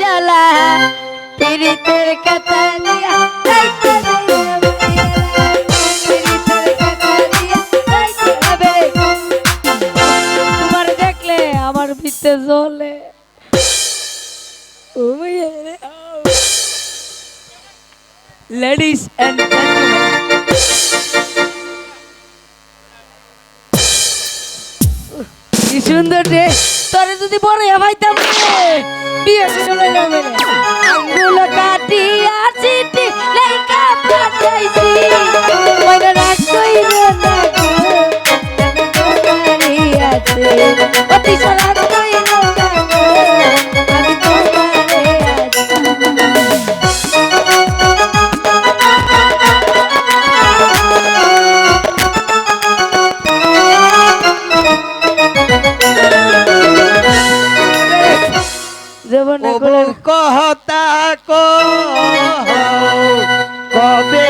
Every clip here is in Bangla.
জ্বালা পিরিতের কথা। তোমার দেখলে আমার ভিতরে জ্বলে লেডিস এন্ড জেন্টলম্যান সুন্দর রে তোরে যদি বড় ভাইতাম রে বিয়ে করে নেবে আঙ্গুল কাটিয়া চিঠি লেখা পাঠাইছি মনে রাখই না গো অতি সারা love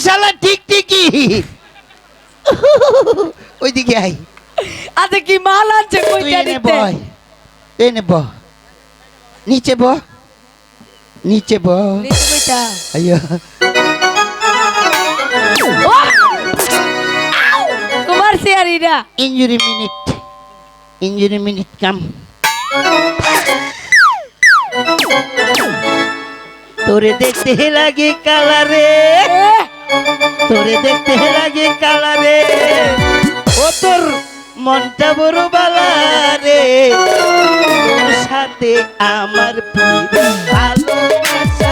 শালা ঠিক ঠিকই ওইদিকে আই আচ্ছা কি মাল আছে তুই কইটা এনে দিতে বয় এনে ব নিচে ব নিচে ব নিতে কইটা আইয়া ও! আউ! তোমার সিয়ারিরা ইঞ্জুরি মিনিট ইঞ্জুরি মিনিট কাম তোরে দেখতে লাগে কালারে তোরে দেখতে লাগে কালারে। ও তোর মনটা বড় বালা রে সাথে আমার ভালোবাসা।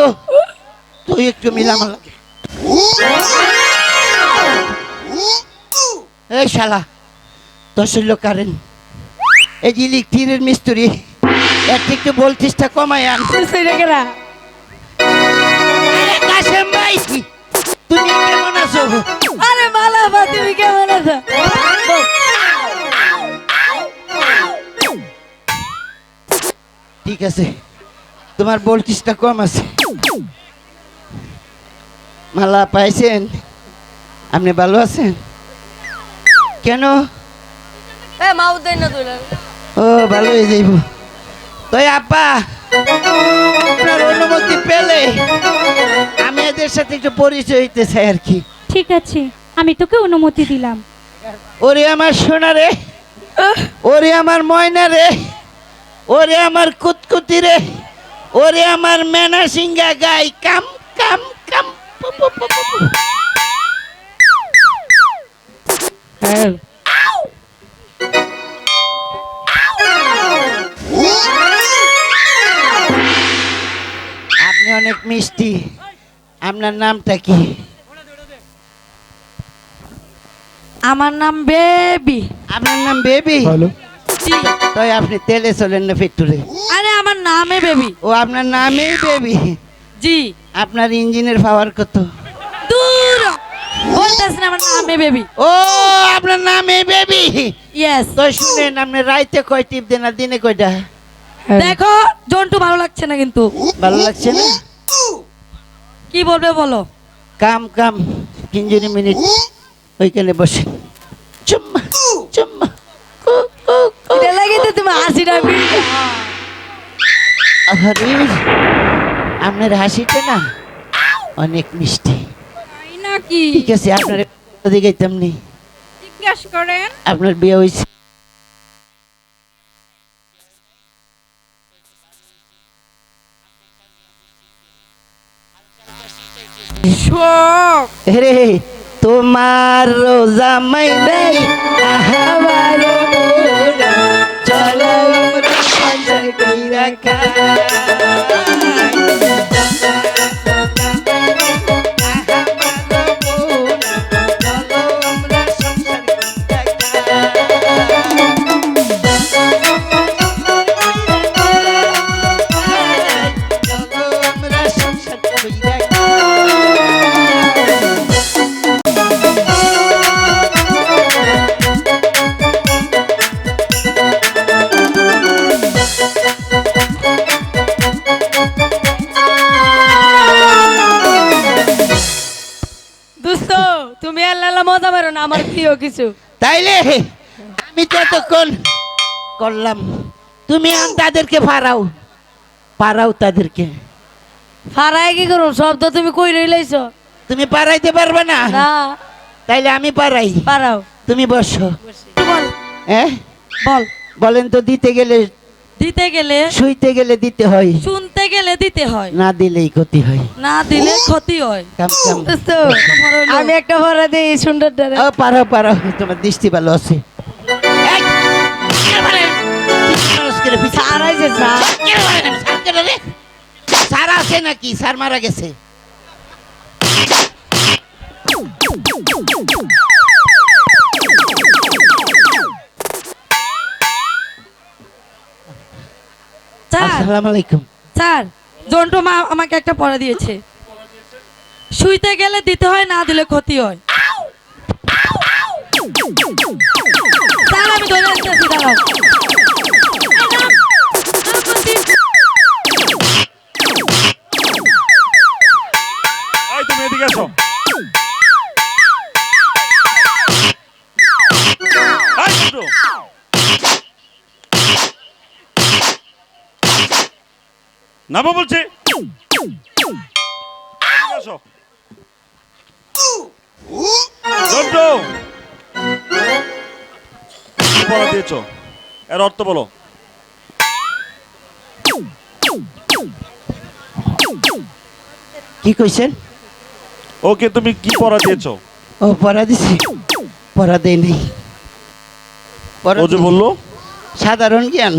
দুস্থ তুই একটু মিলাম এই শালা দশল্য কারেন। এই যে ইলেকট্রিকের মিস্ত্রি এর একটু আন। কাশেম ভাই তুমি কেমন আছো? আরে তুমি কেমন আছো? ঠিক আছে। তোমার বলতিসটা কম আছে। মালা পাইছেন? আপনি ভালো আছেন? কেন? ও ভালো হয়ে যাইব। তাই আপা আপনার অনুমতি পেলে আমি এদের সাথে একটু পরিচয় হইতে চাই আর কি। ঠিক আছে আমি তোকে অনুমতি দিলাম। ওরে আমার সোনা রে ওরে আমার ময়না রে ওরে আমার কুতকুতি রে। ওরে আমার মেনা সিঙ্গা গাই কাম কাম কাম পু। আপনি অনেক মিষ্টি। আপনার নামটা কি? আমার নাম বেবি। আপনার নাম বেবি? তাই আপনি তেলে চলেন না পেট্রোলে নামে বেবি ও আপনার নামেই বেবি জি। আপনার ইঞ্জিনের পাওয়ার কত? দূর। বলতেছেন আমার নামে বেবি ও আপনার নামে বেবি ইয়েস তো শুনেন আপনি রাইতে কয় টিপ দেন আর দিনে কয়টা? দেখো জন্টু ভালো লাগছে না কিন্তু। ভালো লাগছে না? কি বলবে বলো? কাম কাম তিনজনে মিনিট। ওইখানে বসে চুম্মা চুম্মা। এটা লাগে তো তুমি হাসিটা আপনার হাসিটা না অনেক মিষ্টি। নাকি? ঠিক আছে আপনার দিকে তেমনি জিজ্ঞাসা করেন। আপনার বিয়ে হয়েছে রে তোমার রোজা আহাবার মোরা, সংসার প্রিয় কিছু। তাইলে আমি তো এতক্ষণ করলাম তুমি আন তাদেরকে ফারাও পারাও তাদেরকে। ফারাই কি করো সব তো তুমি কই রইলাইছ তুমি পারাইতে পারবে না? না। তাইলে আমি পারাই পারাও তুমি বসো। বল। হ্যাঁ? বল। বলেন তো দিতে গেলে দিতে গেলে শুইতে গেলে দিতে হয়। শুনতে গেলে দিতে হয়। না দিলেই ক্ষতি হয়। না দিলে ক্ষতি হয়। কাম কাম। আমি একটা ভরা দিই সুন্দর ও পারো পারো। তোমার দৃষ্টি ভালো আছে। এই, একেবারে পিছনে মানুষ করে পিছনে। সারাইছে স্যার একেবারে না, স্যার। কেন রে? স্যার আছে নাকি? স্যার মারা গেছে। আসসালামু আলাইকুম স্যার জন্টু মা আমাকে একটা পড়া দিয়েছে। শুইতে গেলে দিতে হয় না দিলে ক্ষতি হয়। স্যার আমি ধরে আসতেছি দাঁড়াও। তুমি এদিকে আসো নামো বলছি। দিয়েছ। এর অর্থ বলো। কি কইছেন? ওকে তুমি কি পড়া দিয়েছ? ও পড়া দিছি। পড়া দেই নাই। পড়া ও যে বলল? সাধারণ জ্ঞান।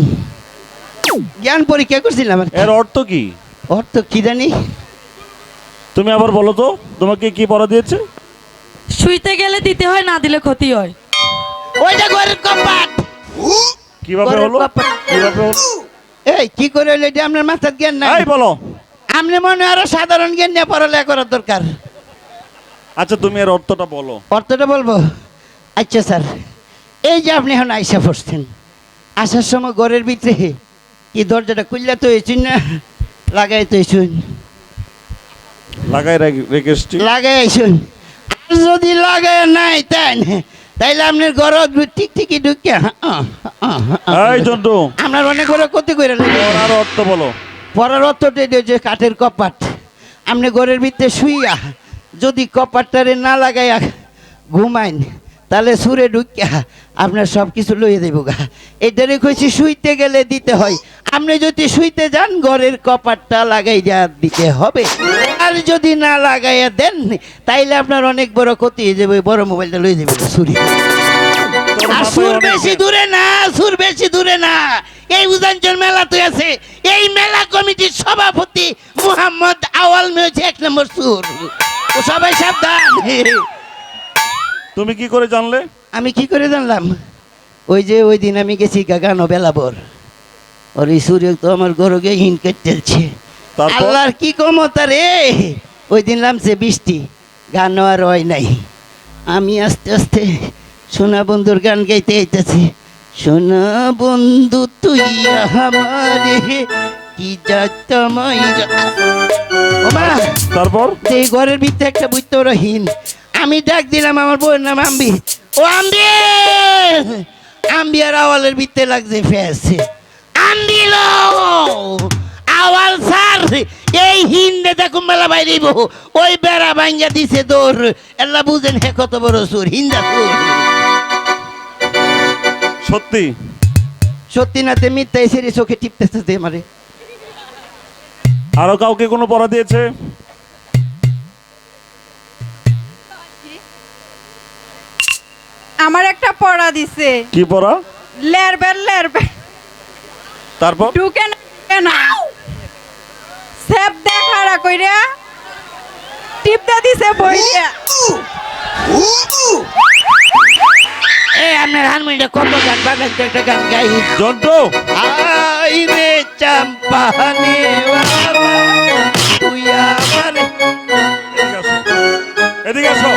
জ্ঞান পরীক্ষা করছিলাম আর কি। এর অর্থ কি? অর্থ কি জানি? তুমি আবার বলো তো তোমাকে কি পড়া দিয়েছে? শুইতে গেলে দিতে হয় না দিলে ক্ষতি হয়। ওইটা ঘরের কপাট। কীভাবে হলো। কীভাবে হলো? এই কি করে হইল এটা আপনার মাথার জ্ঞান নাই? এই বলো। আপনি মনে হয় আরও সাধারণ জ্ঞান নিয়ে পড়ালেখা করার দরকার। আচ্ছা তুমি এর অর্থটা বলো। অর্থটা বলব? আচ্ছা স্যার। এই যে আপনি এখন আইসা বসছেন আসার সময় ঘরের ভিতরে কি দরজাটা খুললে তো হয়েছি না লাগাই তো শুন লাগাই রেখে- রেখে লাগাই আইসুন আর যদি লাগাই নাই তাই তাইলে আপনার ঘর ঠিক ঠিকই ঢুকিয়া এই জন্টু আপনার অনেক বড় ক্ষতি করে আর অর্থ বলো। পড়ার অর্থটা যে কাঠের কপাট। আপনি ঘরের ভিতরে শুইয়া যদি কপাটটারে না লাগাইয়া ঘুমাইন তাহলে সুরে ঢুকিয়া আপনার সব কিছু লইয়ে দেব গা। এটারে কইছি শুইতে গেলে দিতে হয়। আপনি যদি শুইতে যান, ঘরের কপাটটা লাগাইয়া দিতে হবে। আর যদি না লাগাইয়া দেন, তাইলে আপনার অনেক বড় ক্ষতি হয়ে যাবে বড় মোবাইলটা লইয়ে দেবে সুরি আর সুর বেশি দূরে না, সুর বেশি দূরে না। এই উজাঞ্চল মেলা তো আছে। এই মেলা কমিটির সভাপতি মুহাম্মদ আওয়াল মেয়েছে এক নম্বর সুর। সবাই সাবধান। তুমি কি করে জানলে? আমি কি করে জানলাম? ওই যে ওই দিন আমি গেছি গাগানো বেলাবর ওর এই সূর্য তো আমার গরুকে হিন কেটেলছে আল্লাহর কি ক্ষমতা রে? ওই দিন নামছে বৃষ্টি। গান আর হয় নাই। আমি আস্তে আস্তে সোনা বন্ধুর গান গাইতে আইতেছি। সোনা বন্ধু তুই আমারে কি তারপর? এই ঘরের ভিতরে একটা বুঝতে রহিন আমি ডাক দিলাম আমার বউয়ের নাম আম্বি ও আম্বি! আম্বি আর আওয়ালের ভিতরে লাগছে ফেসে। আম্বিল আওয়াল স্যার এই হিন্দে দেখুন মেলা বাইরেব ওই বেড়া ভাঙ্গা দিছে দৌড় এল্লা বুঝেন হে কত বড় সুর হিন্দা সুর। সত্যি? সত্যি নাতে মিথ্যা এসে চোখে টিপতেছে মারে আরও কাউকে কোনো পড়া দিয়েছে? আমার একটা পড়া দিছে। কি পড়া? লেরবের লেরবে তারপর? ঢুকে না ঢুকে না। সেপ দেখারা কইরা টিপটা দিছে বইয়া এই আপনার হারমোনিয়ামটা কত গান বাজান তো একটা গান গাই। জন্টু আই রে চাম্পানে তুই আমার এদিকে এদিকে আসো।